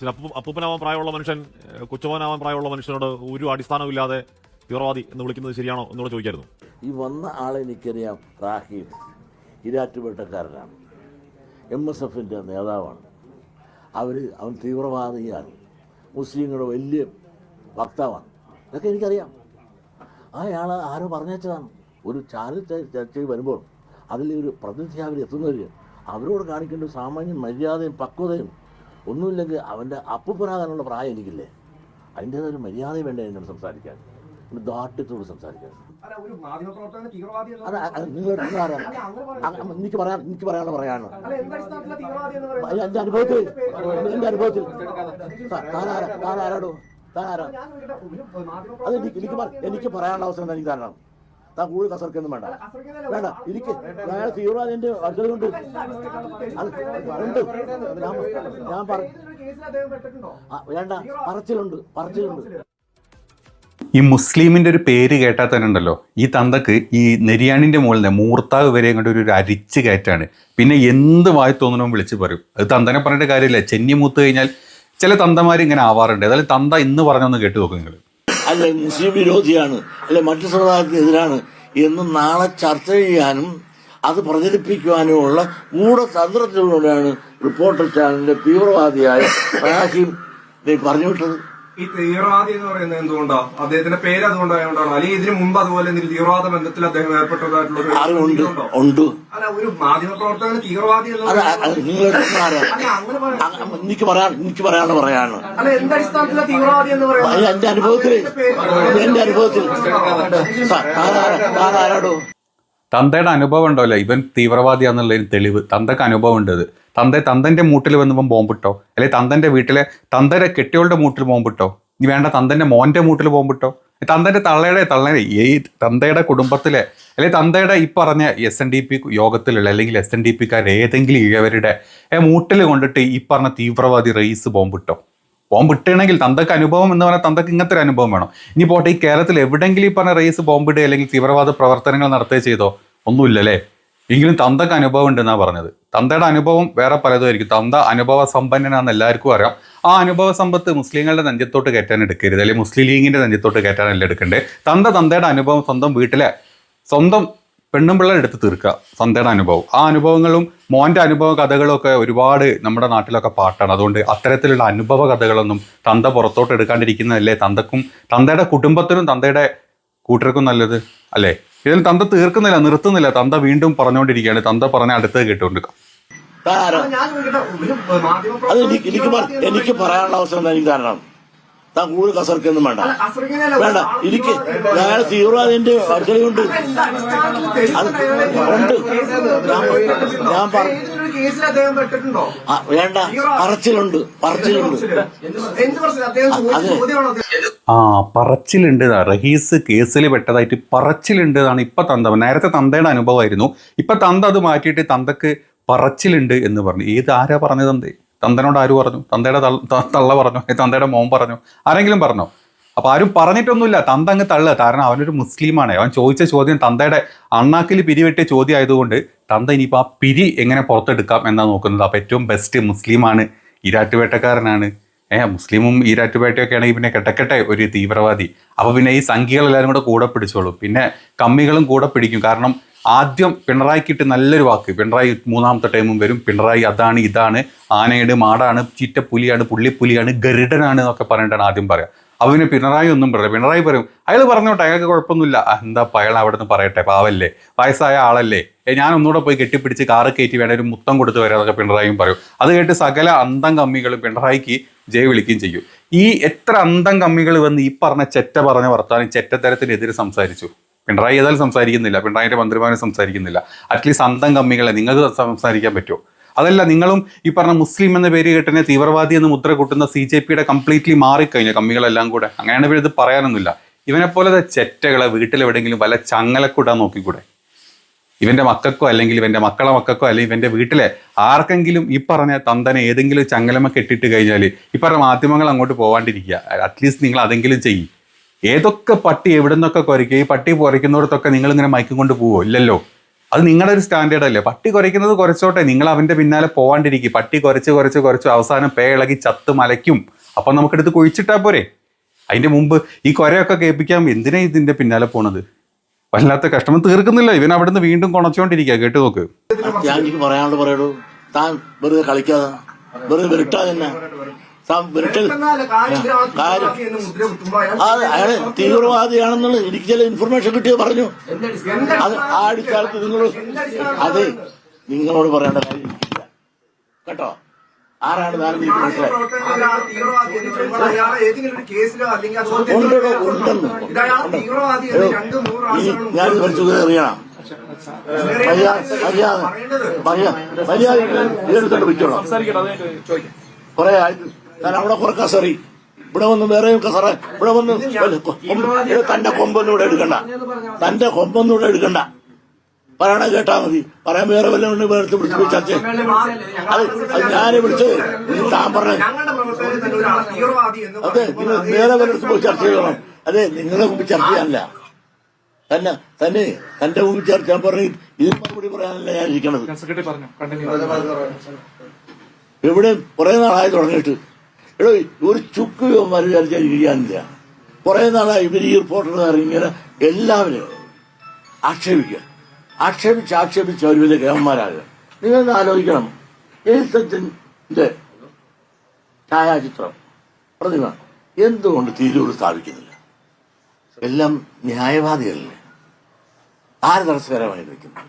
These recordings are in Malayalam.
പക്ഷേ അപ്പൂ അപ്പൂപ്പനാവാൻ പ്രായമുള്ള മനുഷ്യൻ കൊച്ചുമോനാവാൻ പ്രായമുള്ള മനുഷ്യനോട് ഒരു അടിസ്ഥാനമില്ലാതെ തീവ്രവാദി എന്ന് വിളിക്കുന്നത് ശരിയാണോ എന്നോട് ചോദിക്കായിരുന്നു. ഈ വന്ന ആളെ എനിക്കറിയാം റാഹീം ഇരാറ്റുപേട്ടക്കാരനാണ്. എം എസ് എഫിന്റെ നേതാവാണ്. അവർ അവൻ തീവ്രവാദിയാണ്. മുസ്ലിങ്ങളുടെ വലിയ വക്താവാണ്. ഇതൊക്കെ എനിക്കറിയാം. അയാൾ ആരോ പറഞ്ഞേച്ചതാണ് ഒരു ചാനൽ ചർച്ച ചർച്ചയിൽ വരുമ്പോൾ അതിൽ ഒരു പ്രതിനിധി അവർ എത്തുന്നവർ അവരോട് കാണിക്കേണ്ട സാമാന്യ മര്യാദയും പക്വതയും ഒന്നുമില്ലെങ്കിൽ അവന്റെ അപ്പുപ്പനാകാനുള്ള പ്രായം എനിക്കില്ലേ. അതിന്റേതായ മര്യാദ വേണ്ട എന്നോട് സംസാരിക്കാൻ. ഒരു ദാഠ്യത്തോട് സംസാരിക്കാൻ. എനിക്ക് പറയാൻ എനിക്ക് പറയാനുള്ള പറയാണ് എന്റെ അനുഭവത്തിൽ എന്റെ അനുഭവത്തിൽ. താനാരാ താനാരാടോ താനാരാ അത് എനിക്ക് എനിക്ക് പറയാനുള്ള അവസരം എനിക്ക് തരണം. താൻ കൂടുതൽ കസർക്കൊന്നും വേണ്ട വേണ്ട എനിക്ക് അയാൾ തീവ്രവാദിന്റെ അടുത്തത് കൊണ്ട് ഉണ്ട് ഞാൻ വേണ്ട പറച്ചിലുണ്ട് പറച്ചിലുണ്ട് ഈ മുസ്ലിമിന്റെ ഒരു പേര് കേട്ടാൽ തന്നെ ഉണ്ടല്ലോ ഈ തന്തക്ക് ഈ നെരിയാണിന്റെ മുകളിൽ നിന്ന് മൂർത്താവ് വരെ അങ്ങോട്ട് ഒരു അരിച്ച് കയറ്റാണ് പിന്നെ എന്ത് വായി തോന്നണോ വിളിച്ച് പറയും അത് തന്തനെ പറഞ്ഞിട്ട് കാര്യമില്ല ചെന്നി മൂത്ത് കഴിഞ്ഞാൽ ചില തന്തമാർ ഇങ്ങനെ ആവാറുണ്ട് അതായത് തന്ത ഇന്ന് പറഞ്ഞൊന്ന് കേട്ട് നോക്കും നിങ്ങൾ അല്ല മുസ്ലിം വിരോധിയാണ് അല്ലെ മറ്റു സമുദായത്തിനെതിരാണ് എന്ന് നാളെ ചർച്ച ചെയ്യാനും അത് പ്രചരിപ്പിക്കുവാനുമുള്ള ഗൂഢതന്ത്രത്തിലൂടെയാണ് റിപ്പോർട്ടർ ചാനലിന്റെ തീവ്രവാദിയായ ദേ പറഞ്ഞു വിട്ടത് ഈ തീവ്രവാദി എന്ന് പറയുന്നത് എന്തുകൊണ്ടാ? അദ്ദേഹത്തിന്റെ പേര് അതുകൊണ്ടായതുകൊണ്ടാണ് അല്ലെങ്കിൽ ഇതിനു മുമ്പ് അതുപോലെ എന്തെങ്കിലും തീവ്രവാദ ബന്ധത്തിൽ അദ്ദേഹം ഏർപ്പെട്ടതായിട്ടുള്ള ഒരു അല്ല മാധ്യമപ്രവർത്തകന് തീവ്രവാദി എനിക്ക് പറയാൻ എനിക്ക് പറയാണ് അല്ല എന്തടിസ്ഥാനത്തിലുള്ള തീവ്രവാദി എന്ന് പറയുന്നത്? എന്റെ അനുഭവത്തിൽ എന്റെ അനുഭവത്തിൽ. തന്തയുടെ അനുഭവം ഉണ്ടല്ലോ ഇവൻ തീവ്രവാദിയാന്നുള്ളതിന് തെളിവ്. തന്തക്ക് അനുഭവം ഉണ്ട് അത്. തന്ത തന്തന്റെ മൂട്ടിൽ വന്നപ്പം ബോംബിട്ടോ? അല്ലെങ്കിൽ തന്തന്റെ വീട്ടിലെ തന്തയുടെ കെട്ടിയോളുടെ മൂട്ടിൽ ബോംബിട്ടോ? ഇനി വേണ്ട തന്തന്റെ മോന്റെ മൂട്ടിൽ ബോംബിട്ടോ? തന്തന്റെ തള്ളയുടെ തള്ളയുടെ ഈ തന്തയുടെ കുടുംബത്തിലെ അല്ലെങ്കിൽ തന്തയുടെ ഈ പറഞ്ഞ എസ് എൻ ഡി പി യോഗത്തിലുള്ള അല്ലെങ്കിൽ എസ് എൻ ഡി പിക്കാർ ഏതെങ്കിലും ഇഴവരുടെ മൂട്ടിൽ കൊണ്ടിട്ട് ഈ പറഞ്ഞ തീവ്രവാദി റെയ്സ് ബോംബിട്ടോ? ബോംബ് ഇട്ടുകയാണെങ്കിൽ തന്തക്ക് അനുഭവം എന്ന് പറഞ്ഞാൽ തന്തക്ക് ഇങ്ങനത്തെ ഒരു അനുഭവം വേണം. ഇനി പോട്ടെ ഈ കേരളത്തിൽ എവിടെയെങ്കിലും ഈ പറഞ്ഞ റേസ് ബോംബിടുക അല്ലെങ്കിൽ തീവ്രവാദ പ്രവർത്തനങ്ങൾ നടത്തുകയോ ചെയ്തോ? ഒന്നുമില്ലല്ലേ? എങ്കിലും തന്തക്ക് അനുഭവം ഉണ്ടെന്നാണ് പറഞ്ഞത്. തന്തയുടെ അനുഭവം വേറെ പലതുമായിരിക്കും. തന്ത അനുഭവ സമ്പന്നനാണെന്ന് എല്ലാവർക്കും അറിയാം. ആ അനുഭവ സമ്പത്ത് മുസ്ലിങ്ങളുടെ നെഞ്ചത്തോട്ട് കയറ്റാൻ എടുക്കരുത്. അല്ലെങ്കിൽ മുസ്ലിം ലീഗിന്റെ നെഞ്ചത്തോട്ട് കയറ്റാനല്ല എടുക്കണ്ടേ. തന്ത തന്തയുടെ അനുഭവം സ്വന്തം വീട്ടിലെ സ്വന്തം പെണ്ണും പിള്ളേർ എടുത്ത് തീർക്കുക. തന്തയുടെ അനുഭവം. ആ അനുഭവങ്ങളും മോന്റെ അനുഭവ കഥകളും ഒക്കെ ഒരുപാട് നമ്മുടെ നാട്ടിലൊക്കെ പാട്ടാണ്. അതുകൊണ്ട് അത്തരത്തിലുള്ള അനുഭവ കഥകളൊന്നും തന്ത പുറത്തോട്ട് എടുക്കാണ്ടിരിക്കുന്നതല്ലേ തന്തക്കും തന്തയുടെ കുടുംബത്തിനും തന്തയുടെ കൂട്ടർക്കും നല്ലത് അല്ലേ? ഇതിൽ തന്ത തീർക്കുന്നില്ല നിർത്തുന്നില്ല തന്ത വീണ്ടും പറഞ്ഞുകൊണ്ടിരിക്കുകയാണ് തന്ത പറഞ്ഞ അടുത്തത് കേട്ടുകൊണ്ടിരിക്കാം അത് എനിക്ക് പറയാനുള്ള അവസരം എനിക്ക് കാരണം താൻ കൂടുതൽ കസർക്കൊന്നും വേണ്ട വേണ്ട എനിക്ക് ഞാൻ തീവ്രവാദിന്റെ അത് ഉണ്ട് ഞാൻ ഞാൻ പറ ഏതെങ്കിലും ഒരു കേസിൽ അദ്ദേഹം പെട്ടിട്ടുണ്ടോ? ആ, വേണ്ട. പറച്ചിലുണ്ട്. പറച്ചിലുണ്ട്. എന്ത് പ്രശ്നം അദ്ദേഹം. ചോദ്യമാണോ ആ പറച്ചിലുണ്ട്. റഹീസ് കേസിൽ പെട്ടതായിട്ട് പറച്ചിലുണ്ട് എന്നാണ് ഇപ്പൊ തന്ത നേരത്തെ തന്തയുടെ അനുഭവമായിരുന്നു. ഇപ്പൊ തന്ത അത് മാറ്റിയിട്ട് തന്തക്ക് പറച്ചിലുണ്ട് എന്ന് പറഞ്ഞു. ഏത് ആരാ പറഞ്ഞത് തന്തേ? തന്തനോട് ആര് പറഞ്ഞു? തന്തയുടെ തള്ള- പറഞ്ഞു? തന്തയുടെ മോൻ പറഞ്ഞു? ആരെങ്കിലും പറഞ്ഞോ? അപ്പൊ ആരും പറഞ്ഞിട്ടൊന്നുമില്ല. തന്ത അങ്ങ് തള്ളുക കാരണം അവനൊരു മുസ്ലിമാണ്. അവൻ ചോദിച്ച ചോദ്യം തന്തയുടെ അണ്ണാക്കിൽ പിരിവെട്ടിയ ചോദ്യം ആയതുകൊണ്ട് തന്ത ഇനിയിപ്പോൾ ആ പിരി എങ്ങനെ പുറത്തെടുക്കാം എന്നാണ് നോക്കുന്നത്. അപ്പൊ ഏറ്റവും ബെസ്റ്റ് മുസ്ലിമാണ്. ഈരാറ്റുപേട്ടക്കാരനാണ്. ഏ മുസ്ലിമും ഈരാറ്റുപേട്ടയൊക്കെ ആണെങ്കിൽ പിന്നെ കെട്ടക്കെട്ടെ ഒരു തീവ്രവാദി. അപ്പൊ പിന്നെ ഈ സംഖ്യകൾ എല്ലാവരും കൂടെ കൂടെ പിടിച്ചോളും. പിന്നെ കമ്മികളും കൂടെ പിടിക്കും. കാരണം ആദ്യം പിണറായിക്കിട്ട് നല്ലൊരു വാക്ക്. പിണറായി മൂന്നാമത്തെ ടൈമും വരും. പിണറായി അതാണ് ഇതാണ്. ആനയുടെ മാടാണ്. ചീറ്റപ്പുലിയാണ് പുള്ളിപ്പുലിയാണ് ഗരുഡനാണ് എന്നൊക്കെ പറഞ്ഞിട്ടാണ് ആദ്യം പറയാം. അപ്പൊ പിന്നെ പിണറായി ഒന്നും പറയില്ല. പിണറായി പറയും അയാൾ പറഞ്ഞോട്ടെ അയാൾക്ക് കുഴപ്പമൊന്നുമില്ല. എന്താ അയാൾ അവിടെ നിന്ന് പറയട്ടെ പാവല്ലേ വയസ്സായ ആളല്ലേ. ഞാൻ ഒന്നുകൂടെ പോയി കെട്ടിപ്പിടിച്ച് കാറ് കയറ്റി വേണേ ഒരു മുത്തം കൊടുത്ത് വരാതൊക്കെ പിണറായിയും പറയും. അത് കേട്ട് സകല അന്തം കമ്മികളും പിണറായിക്ക് ജയ് വിളിക്കുകയും ചെയ്യും. ഈ എത്ര അന്തം കമ്മികൾ വന്ന് ഈ പറഞ്ഞ ചെറ്റ പറഞ്ഞ വർത്താനം ചെറ്റത്തരത്തിനെതിരെ സംസാരിച്ചു? പിണറായി ഏതായാലും സംസാരിക്കുന്നില്ല. പിണറായിന്റെ മന്ത്രിമാരും സംസാരിക്കുന്നില്ല. അറ്റ്ലീസ്റ്റ് അന്തം കമ്മികളെ നിങ്ങൾക്ക് സംസാരിക്കാൻ പറ്റുമോ? അതല്ല നിങ്ങളും ഈ പറഞ്ഞ മുസ്ലിം എന്ന പേര് കേട്ടനെ തീവ്രവാദി എന്ന് മുദ്ര കൂട്ടുന്ന സി ജെ പിയുടെ കംപ്ലീറ്റ്ലി മാറിക്കഴിഞ്ഞ കമ്മികളെല്ലാം കൂടെ. അങ്ങനെയാണ് ഇവരിത് പറയാനൊന്നുമില്ല. ഇവനെ പോലെ ചെറ്റകളെ വീട്ടിലെവിടെയെങ്കിലും വല്ല ചങ്ങലക്കൂടാൻ നോക്കിക്കൂടെ? ഇവന്റെ മക്കൾക്കോ അല്ലെങ്കിൽ ഇവന്റെ മക്കളെ മക്കൾക്കോ അല്ലെങ്കിൽ ഇവന്റെ വീട്ടിലെ ആർക്കെങ്കിലും ഈ പറഞ്ഞ തന്തനെ ഏതെങ്കിലും ചങ്ങലമ കെട്ടിട്ട് കഴിഞ്ഞാൽ ഈ പറഞ്ഞ മാധ്യമങ്ങൾ അങ്ങോട്ട് പോകാണ്ടിരിക്കുക അറ്റ്ലീസ്റ്റ് നിങ്ങൾ അതെങ്കിലും ചെയ്യും. ഏതൊക്കെ പട്ടി എവിടെ നിന്നൊക്കെ കുരയ്ക്കുക ഈ പട്ടി കുരയ്ക്കുന്നിടത്തൊക്കെ നിങ്ങൾ ഇങ്ങനെ മയക്കും കൊണ്ട് പോവോ? ഇല്ലല്ലോ. അത് നിങ്ങളുടെ ഒരു സ്റ്റാൻഡേർഡ് അല്ലേ? പട്ടി കുരയ്ക്കുന്നത് കുറച്ചോട്ടെ നിങ്ങൾ അവന്റെ പിന്നാലെ പോവാണ്ടിരിക്കും. പട്ടി കുറച്ച് കുറച്ച് കുറച്ച് അവസാനം പേ ഇളകി ചത്ത് മലയ്ക്കും. അപ്പം നമുക്കെടുത്ത് കുഴിച്ചിട്ടാ പോരെ. അതിന്റെ മുമ്പ് ഈ കുരയൊക്കെ കേൾപ്പിക്കാൻ എന്തിനാ ഇതിന്റെ പിന്നാലെ പോണത്? വല്ലാത്ത കഷ്ടം. തീർക്കുന്നില്ല. ഇവൻ അവിടുന്ന് വീണ്ടും കുണച്ചോണ്ടിരിക്കുക കേട്ട് നോക്ക്. പറയാനുള്ളത് പറയടൂ താൻ വെറുതെ കളിക്കാതെ. വെറുതെ തന്നെ. അയാൾ തീവ്രവാദിയാണെന്നുള്ള എനിക്ക് ചില ഇൻഫർമേഷൻ കിട്ടിയോ പറഞ്ഞു. അത് ആ അടിസ്ഥാനത്ത് നിങ്ങൾ അത് നിങ്ങളോട് പറയേണ്ട കാര്യം. കേട്ടോ? ആരാണ് എന്തെങ്കിലും ഉണ്ടെന്ന്. ഞാൻ പരിശോധന അറിയണം. മര്യാദ മര്യാദ മര്യാദ കുറെ ആയിട്ട് ഞാൻ അവിടെ കുറെ കസറി ഇവിടെ വന്ന് വേറെ കസറ ഇവിടെ വന്ന് തന്റെ കൊമ്പൊന്നും ഇവിടെ എടുക്കണ്ട. തന്റെ കൊമ്പൊന്നും ഇവിടെ എടുക്കണ്ട. പറയണ കേട്ടാ മതി. പറയാൻ വേറെ വല്ല വേറെ വിളിച്ചു വിളിച്ച്. അത് ഞാൻ ഞാൻ വിളിച്ചത് താൻ പറഞ്ഞ. അതെ നിങ്ങൾ വേറെ വല്ലയിടത്ത് പോയി ചർച്ച ചെയ്യണം. അതെ നിങ്ങളെ മുമ്പ് ചർച്ച ചെയ്യാനല്ല. തന്നെ തന്നെ തന്റെ മുമ്പ് ചർച്ച. ഞാൻ പറഞ്ഞു ഇതിന് മറുപടി പറയാനല്ല ഞാൻ ഇരിക്കണത്. ഇവിടെ കുറെ നാളായി തുടങ്ങിയിട്ട്. എടോ ഒരു ചുക്ക് ഇവന്മാർ വിചാരിച്ചാൽ ഇരിക്കാനില്ല കുറെ നാളായി ഇവർ ഈ റിപ്പോർട്ടർമാർ ഇങ്ങനെ എല്ലാവരും ആക്ഷേപിക്കുക. ആക്ഷേപിച്ച് ആക്ഷേപിച്ച് അവർ വലിയ ഗവന്മാരാകുക നിങ്ങളൊന്ന് ആലോചിക്കണം. എഴുത്തച്ഛന്റെ ഛായാചിത്രം പ്രതിമ എന്തുകൊണ്ട് തിരൂർ സ്ഥാപിക്കുന്നില്ല? എല്ലാം ന്യായവാദികളല്ലേ? ആര് തടസ്സകരമായി നിൽക്കുന്നു?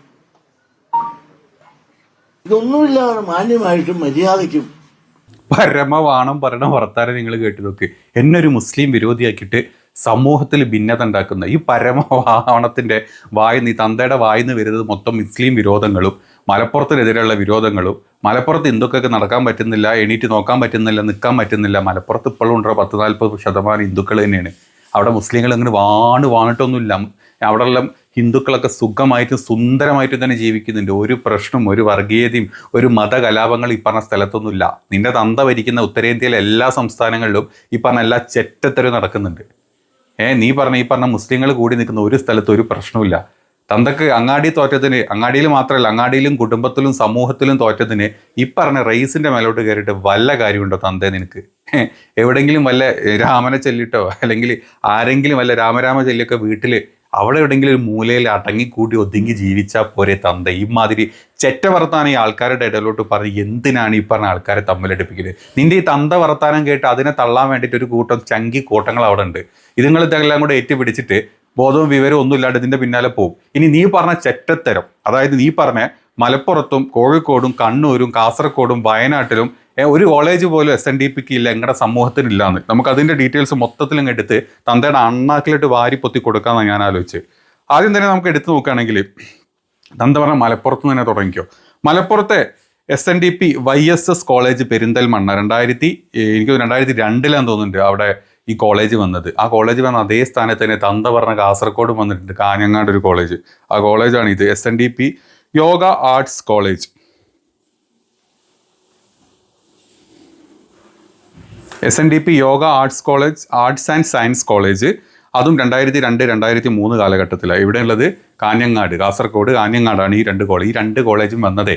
ഇതൊന്നുമില്ലാതെ മാന്യമായിട്ടും മര്യാദയ്ക്കും പരമവാണം പറയണ വർത്താനം നിങ്ങൾ കേട്ടു നോക്ക്. എന്നെ ഒരു മുസ്ലിം വിരോധിയാക്കിയിട്ട് സമൂഹത്തിൽ ഭിന്നത ഉണ്ടാക്കുന്ന ഈ പരമവാണത്തിന്റെ വായിന്ന് ഈ തന്തയുടെ വായിന്ന് വരുന്നത് മൊത്തം മുസ്ലിം വിരോധങ്ങളും മലപ്പുറത്തിനെതിരെയുള്ള വിരോധങ്ങളും മലപ്പുറത്ത് ഹിന്ദുക്കൾക്ക് നടക്കാൻ പറ്റുന്നില്ല എണീറ്റ് നോക്കാൻ പറ്റുന്നില്ല നിൽക്കാൻ പറ്റുന്നില്ല. മലപ്പുറത്ത് ഇപ്പോഴും ഉണ്ടോ പത്ത് നാൽപ്പത് ശതമാനം ഹിന്ദുക്കൾ തന്നെയാണ്. അവിടെ മുസ്ലിങ്ങൾ അങ്ങനെ വാണ് വാണിട്ടൊന്നുമില്ല. അവിടെയുള്ള ഹിന്ദുക്കളൊക്കെ സുഖമായിട്ടും സുന്ദരമായിട്ടും തന്നെ ജീവിക്കുന്നുണ്ട്. ഒരു പ്രശ്നവും ഒരു വർഗീയതയും ഒരു മതകലാപങ്ങൾ ഈ പറഞ്ഞ സ്ഥലത്തൊന്നുമില്ല. നിന്റെ തന്ത ഭരിക്കുന്ന ഉത്തരേന്ത്യയിലെ എല്ലാ സംസ്ഥാനങ്ങളിലും ഈ പറഞ്ഞ എല്ലാ ചെറ്റത്തരവും നടക്കുന്നുണ്ട്. ഏ നീ പറഞ്ഞ ഈ പറഞ്ഞ മുസ്ലിങ്ങൾ കൂടി നിൽക്കുന്ന ഒരു സ്ഥലത്ത് ഒരു പ്രശ്നവുമില്ല. തന്തക്ക് അങ്ങാടി തോറ്റത്തിന് അങ്ങാടിയിൽ മാത്രമല്ല അങ്ങാടിയിലും കുടുംബത്തിലും സമൂഹത്തിലും തോറ്റത്തിന് ഈ പറഞ്ഞ റേസിന്റെ മേലോട്ട് കയറിയിട്ട് വല്ല കാര്യമുണ്ടോ തന്തേ നിനക്ക്? എവിടെങ്കിലും വല്ല രാമനെ ചൊല്ലിട്ടോ അല്ലെങ്കിൽ ആരെങ്കിലും വല്ല രാമരാമ ചൊല്ലിയൊക്കെ വീട്ടിൽ അവിടെ എവിടെയെങ്കിലും ഒരു മൂലയിൽ അടങ്ങിക്കൂട്ടി ഒതുങ്ങി ജീവിച്ചാൽ പോരെ തന്ത. ഇമാതിരി ചെറ്റ വർത്താനം ഈ ആൾക്കാരുടെ ഇടയിലോട്ട് പറഞ്ഞ് എന്തിനാണ് ഈ പറഞ്ഞ ആൾക്കാരെ തമ്മിലടിപ്പിക്കുന്നത് നിന്റെ ഈ തന്ത വർത്താനം കേട്ട് അതിനെ തള്ളാൻ വേണ്ടിയിട്ട് ഒരു കൂട്ടം ചങ്കി കൂട്ടങ്ങൾ അവിടെ ഉണ്ട്. ഇതുങ്ങൾ ഇതെല്ലാം കൂടെ ഏറ്റുപിടിച്ചിട്ട് ബോധവും വിവരവും ഒന്നും ഇല്ലാണ്ട് ഇതിന്റെ പിന്നാലെ പോകും ഇനി നീ പറഞ്ഞ ചെറ്റത്തരം അതായത് നീ പറഞ്ഞ മലപ്പുറത്തും കോഴിക്കോടും കണ്ണൂരും കാസർഗോഡും വയനാട്ടിലും ഒരു കോളേജ് പോലും എസ് എൻ ഡി പിക്ക് ഇല്ല എങ്ങളുടെ സമൂഹത്തിനില്ലാന്ന്. നമുക്ക് അതിന്റെ ഡീറ്റെയിൽസ് മൊത്തത്തിൽ അങ്ങ് എടുത്ത് തന്തയുടെ അണ്ണാക്കിലിട്ട് വാരി പൊത്തി കൊടുക്കാന്നാണ് ഞാൻ ആലോചിച്ച് ആദ്യം തന്നെ നമുക്ക് എടുത്തു നോക്കുകയാണെങ്കിൽ തന്ത പറഞ്ഞ മലപ്പുറത്ത് തന്നെ തുടങ്ങിക്കോ. മലപ്പുറത്തെ S N D P Y S S college Perinthalmanna രണ്ടായിരത്തി എനിക്ക് രണ്ടായിരത്തി രണ്ടിലാന്ന് തോന്നുന്നുണ്ട് അവിടെ ഈ കോളേജ് വന്നത്. ആ കോളേജ് വന്ന അതേ സ്ഥാനത്ത് തന്നെ തന്ത പറഞ്ഞ കാസർഗോഡ് വന്നിട്ടുണ്ട് കാഞ്ഞങ്ങാട് ഒരു കോളേജ് ആ കോളേജാണ് ഇത്. S N D P Yoga arts college. S N D P Yoga arts college arts and science college. അതും രണ്ടായിരത്തി രണ്ട് രണ്ടായിരത്തി മൂന്ന് കാലഘട്ടത്തിലാണ് ഇവിടെയുള്ളത് കാഞ്ഞങ്ങാട് കാസർഗോഡ് കാഞ്ഞങ്ങാടാണ് ഈ രണ്ട് കോളേജ്. ഈ രണ്ട് കോളേജും വന്നതേ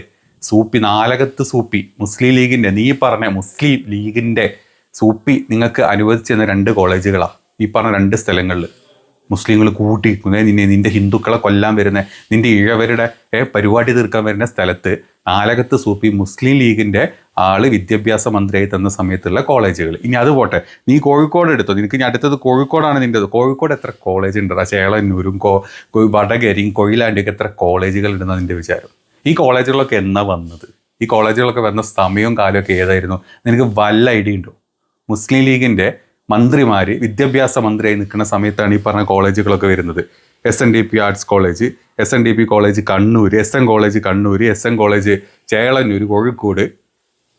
സൂപ്പി നാലകത്ത് സൂപ്പി. മുസ്ലിം ലീഗിന്റെ നീ പറഞ്ഞ മുസ്ലിം ലീഗിന്റെ സൂപ്പി നിങ്ങൾക്ക് അനുവദിച്ചു തന്ന രണ്ട് കോളേജുകളാണ് ഈ പറഞ്ഞ രണ്ട് സ്ഥലങ്ങളിൽ മുസ്ലിങ്ങൾ കൂട്ടിയിരിക്കുന്നത് നിന്നെ നിന്റെ ഹിന്ദുക്കളെ കൊല്ലാൻ വരുന്ന നിന്റെ ഇഴവരുടെ പരിപാടി തീർക്കാൻ വരുന്ന സ്ഥലത്ത് നാലകത്ത് സൂപ്പി മുസ്ലിം ലീഗിന്റെ ആൾ വിദ്യാഭ്യാസ മന്ത്രിയായി തന്ന സമയത്തുള്ള കോളേജുകൾ ഇനി അത് പോട്ടെ. നീ കോഴിക്കോട് എടുത്തോ. നിനക്ക് ഇനി അടുത്തത് കോഴിക്കോടാണ് നിന്റെത് കോഴിക്കോട് എത്ര കോളേജ് ഉണ്ടടാ ചേളന്നൂരും കോ വടകരിയും കൊയിലാണ്ടിയൊക്കെ എത്ര കോളേജുകൾ ഉണ്ടെന്നാണ് നിന്റെ വിചാരം? ഈ കോളേജുകളൊക്കെ എന്നാ വന്നത്? ഈ കോളേജുകളൊക്കെ വന്ന സമയവും കാലമൊക്കെ ഏതായിരുന്നു? നിനക്ക് വല്ല ഐഡിയ ഉണ്ടോ? മുസ്ലിം ലീഗിന്റെ മന്ത്രിമാര് വിദ്യാഭ്യാസ മന്ത്രിയായി നിൽക്കുന്ന സമയത്താണ് ഈ പറഞ്ഞ കോളേജുകളൊക്കെ വരുന്നത്. S N D P arts college S N D P college Kannur S N college Kannur S N college Chelannur Kozhikode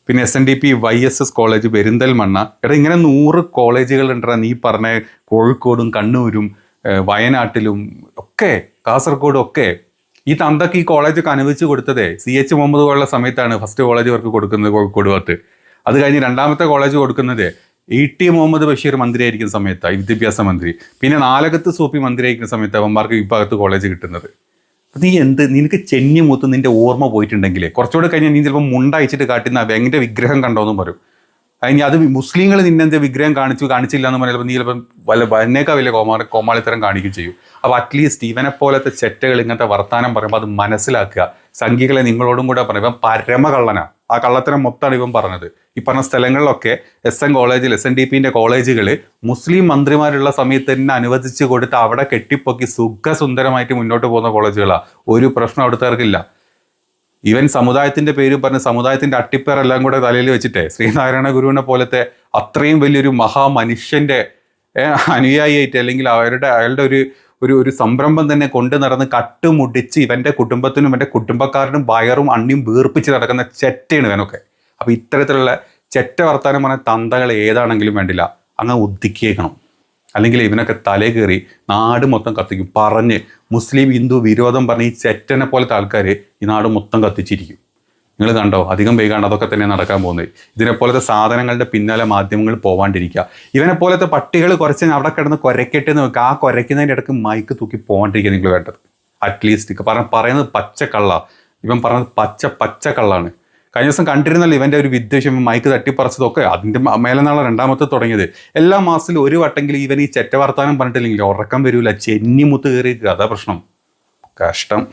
പിന്നെ S N D P Y S S college Perinthalmanna. എടാ ഇങ്ങനെ നൂറ് കോളേജുകൾ ഉണ്ടാ നീ പറഞ്ഞ കോഴിക്കോടും കണ്ണൂരും വയനാട്ടിലും ഒക്കെ കാസർഗോഡും ഒക്കെ. ഈ തന്തക്ക് ഈ കോളേജൊക്കെ അനുവദിച്ചു കൊടുത്തതേ. സി എച്ച് മുഹമ്മദ് പോലുള്ള സമയത്താണ് ഫസ്റ്റ് കോളേജ് അവർക്ക് കൊടുക്കുന്നത് കോഴിക്കോട് ഭാഗത്ത്. അത് കഴിഞ്ഞ് രണ്ടാമത്തെ കോളേജ് കൊടുക്കുന്നത് ഇ ടി മുഹമ്മദ് ബഷീർ മന്ത്രിയായിരിക്കുന്ന സമയത്താണ് വിദ്യാഭ്യാസ മന്ത്രി. പിന്നെ നാലകത്ത് സൂപ്പി മന്ത്രിയായിരിക്കുന്ന സമയത്ത് അവന്മാർക്ക് വിഭാഗത്ത് ഭാഗത്ത് കോളേജ് കിട്ടുന്നത് നീ എന്ത് നിനക്ക് ചെന്നി മൂത്ത് നിന്റെ ഓർമ്മ പോയിട്ടുണ്ടെങ്കിൽ കുറച്ചുകൂടെ കഴിഞ്ഞാൽ നീ ചിലപ്പോൾ മുണ്ടയച്ചിട്ട് കാട്ടുന്ന വെങ്ങിന്റെ വിഗ്രഹം കണ്ടോന്നും പറയും. അതിന് അത് മുസ്ലിങ്ങൾ നിന്നെന്താ വിഗ്രഹം കാണിച്ചു കാണിച്ചില്ല എന്ന് പറഞ്ഞാൽ നീ ചിലപ്പോൾ വല്ല വന്നേക്കാ വലിയ കോമാ കോമാളിത്തരം കാണിക്കുകയും ചെയ്യും. അപ്പോൾ അറ്റ്ലീസ്റ്റ് ഇവനെ പോലത്തെ ചെറ്റകൾ ഇങ്ങനത്തെ വർത്തമാനം പറയുമ്പോൾ അത് മനസ്സിലാക്കുക. സംഘികളെ നിങ്ങളോടും കൂടെ പറഞ്ഞു ഇവൻ പരമകള്ളനാണ് ആ കള്ളത്തരം മൊത്തമാണ് ഇവൻ പറഞ്ഞത്. ഈ പറഞ്ഞ സ്ഥലങ്ങളിലൊക്കെ എസ് എൻ കോളേജിൽ എസ് എൻ ഡി പിന്റെ കോളേജുകൾ മുസ്ലിം മന്ത്രിമാരുള്ള സമയത്ത് തന്നെ അനുവദിച്ച് കൊടുത്ത് അവിടെ കെട്ടിപ്പൊക്കി സുഖസുന്ദരമായിട്ട് മുന്നോട്ട് പോകുന്ന കോളേജുകളാണ് ഒരു പ്രശ്നം അവിടുത്തേർക്കില്ല ഇവൻ സമുദായത്തിന്റെ പേര് പറഞ്ഞ് സമുദായത്തിന്റെ അട്ടിപ്പേറെല്ലാം കൂടെ തലയിൽ വെച്ചിട്ട് ശ്രീനാരായണ ഗുരുവിനെ പോലത്തെ അത്രയും വലിയൊരു മഹാമനുഷ്യന്റെ അനുയായി അനുയായിയായിട്ട് അല്ലെങ്കിൽ അവരുടെ അയാളുടെ ഒരു ഒരു ഒരു സംരംഭം തന്നെ കൊണ്ടു നടന്ന് കട്ടുമുടിച്ച് ഇവന്റെ കുടുംബത്തിനും ഇവന്റെ കുടുംബക്കാരനും വയറും അണ്ണിയും വീർപ്പിച്ച് നടക്കുന്ന ചെറ്റയാണ് ഇവനൊക്കെ. അപ്പൊ ഇത്തരത്തിലുള്ള ചെറ്റ വർത്താനം പറഞ്ഞ തന്തകൾ ഏതാണെങ്കിലും വേണ്ടില്ല. അങ്ങ് ഉദ്ദിക്കേക്കണം അല്ലെങ്കിൽ ഇവനൊക്കെ തലേ കയറി നാട് മൊത്തം കത്തിക്കും. പറഞ്ഞ് മുസ്ലിം ഹിന്ദു വിരോധം പറഞ്ഞ് ഈ ചെറ്റനെ പോലത്തെ ആൾക്കാർ ഈ നാട് മൊത്തം കത്തിച്ചിരിക്കും. നിങ്ങൾ കണ്ടോ? അധികം വൈകാണ്ട് അതൊക്കെ തന്നെ നടക്കാൻ പോകുന്നത്. ഇതിനെ പോലത്തെ സാധനങ്ങളുടെ പിന്നാലെ മാധ്യമങ്ങൾ പോവാണ്ടിരിക്കുക. ഇവനെ പോലത്തെ പട്ടികൾ കുറച്ച് അവിടെ കിടന്ന് കുരയ്ക്കട്ടെ നോക്കുക. ആ കുരയ്ക്കുന്നതിന്റെ ഇടയ്ക്ക് മൈക്ക് തൂക്കി പോകാണ്ടിരിക്കുക നിങ്ങൾ വേണ്ടത്. അറ്റ്ലീസ്റ്റ് പറഞ്ഞ പറയുന്നത് പച്ചക്കള്ള ഇവൻ പറഞ്ഞത് പച്ച പച്ചക്കള്ളാണ് കഴിഞ്ഞ ദിവസം കണ്ടിരുന്നല്ലോ ഇവന്റെ ഒരു വിദ്വേഷം മൈക്ക് തട്ടിപ്പറിച്ചതൊക്കെ. അതിന്റെ മേലെന്നാണ് രണ്ടാമത്തെ തുടങ്ങിയത്. എല്ലാ മാസത്തിലും ഒരു വട്ടെങ്കിലും ഇവൻ ഈ ചെറ്റ വർത്താനം പറഞ്ഞിട്ടില്ലെങ്കിൽ ഉറക്കം വരില്ല ചെന്നിമുത്ത് കയറി അതാ പ്രശ്നം. കഷ്ടം.